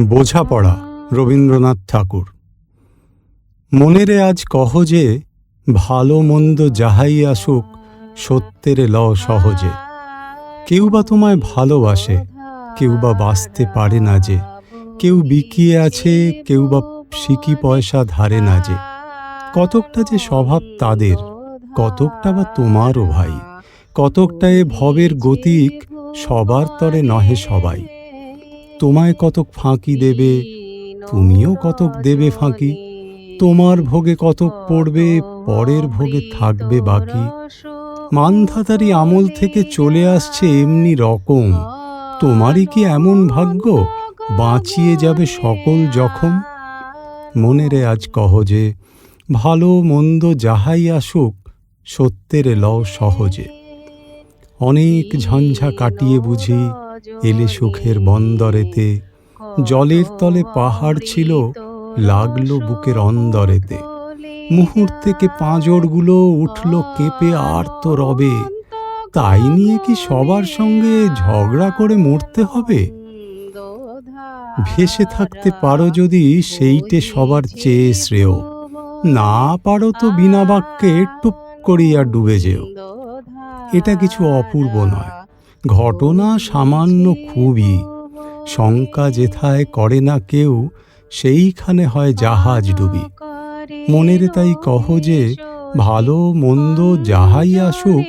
বোঝাপড়া, রবীন্দ্রনাথ ঠাকুর। মনেরে আজ কহ যে, ভালো মন্দ যাহাই আসুক, সত্যের ল সহজে। কেউ বা তোমায় ভালোবাসে, কেউ বা বাঁচতে পারে না যে। কেউ বিকিয়ে আছে, কেউ বা সিকি পয়সা ধারে না যে। কতকটা যে স্বভাব তাদের, কতকটা বা তোমারও ভাই। কতকটা এ ভবের গতিক, সবার তরে নহে সবাই। তোমায় কতক ফাঁকি দেবে? তুমিও কতক দেবে ফাঁকি? তোমার ভোগে কতক পড়বে? পরের ভোগে থাকবে বাকি। মানধাতারি আমল থেকে চলে আসছে এমনি রকম। তোমারই কি এমন ভাগ্য? বাঁচিয়ে যাবে সকল জখম? মনেরে আজ কহ যে, ভালো মন্দ যাহাই আসুক, সত্যের লও সহজে। অনেক ঝঞ্ঝা কাটিয়ে বুঝি এলে সুখের বন্দরেতে, জলের তলে পাহাড় ছিল, লাগল বুকের অন্দরেতে। মুহূর্তেকে পাঁজরগুলো উঠল কেঁপে আর তো রবে তাই নিয়ে কি সবার সঙ্গে ঝগড়া করে মরতে হবে? ভেসে থাকতে পারো যদি সেইটে সবার চেয়ে শ্রেয়। না পারো তো বিনা বাক্যে টুপ করিয়া ডুবে যেও। এটা কিছু অপূর্ব নয়। ঘটনা সামান্য খুবই। শঙ্কা যেথায় করে না কেউ, সেইখানে হয় জাহাজ ডুবি। মনের তাই কহ যে, ভালো মন্দ যাহাই আসুক,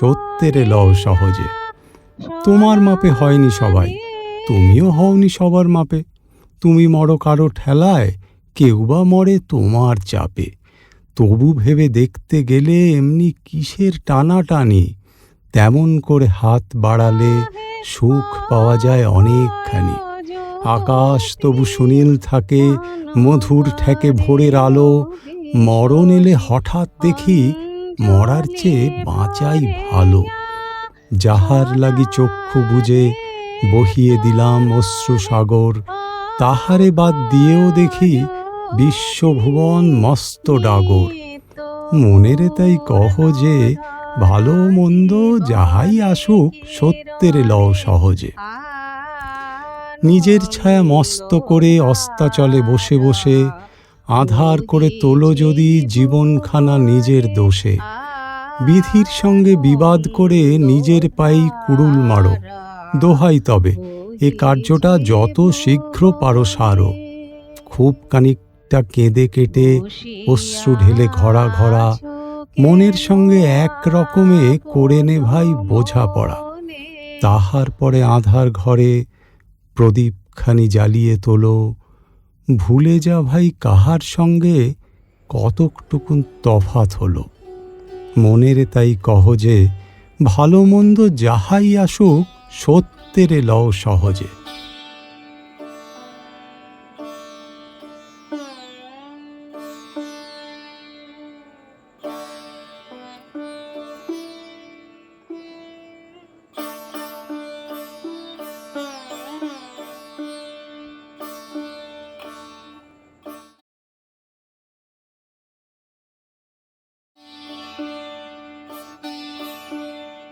সত্যের লও সহজে। তোমার মাপে হয়নি সবাই, তুমিও হওনি সবার মাপে। তুমি মরো কারও ঠেলায়, কেউ বা মরে তোমার চাপে। তবু ভেবে দেখতে গেলে এমনি কিসের টানাটানি? তেমন করে হাত বাড়ালে সুখ পাওয়া যায় অনেকখানি। আকাশ তবু সুনীল থাকে, মধুর ঠেকে ভোরের আলো। মরণ এলে হঠাৎ দেখি মরার চেয়ে বাঁচাই ভালো। যাহার লাগি চক্ষু বুঝে বহিয়ে দিলাম অশ্রু সাগর, তাহারে বাদ দিয়েও দেখি বিশ্বভুবন মস্ত ডাগর। মনেরে তাই কহ যে ভালো মন্দ যাহাই আসুক, সত্যের লও সহজে। নিজের ছায়া মস্ত করে অস্তাচলে বসে বসে, আধার করে তোলো যদি জীবনখানা নিজের দোষে। বিধির সঙ্গে বিবাদ করে নিজের পাই কুড়ুল মারো। দোহাই তবে, এ কার্যটা যত শীঘ্র পারো সারো। খুব খানিকটা কেঁদে কেটে অশ্রু ঢেলে ঘরা ঘরা মনের সঙ্গে এক রকমে করে নে ভাই বোঝা পড়া তাহার পরে আধার ঘরে প্রদীপখানি জ্বালিয়ে তোলো। ভুলে যা ভাই কাহার সঙ্গে কতকটুকুন তফাত হলো। মনের তাই কহ যে, ভালো মন্দ যাহাই আসুক, সত্যের লও সহজে।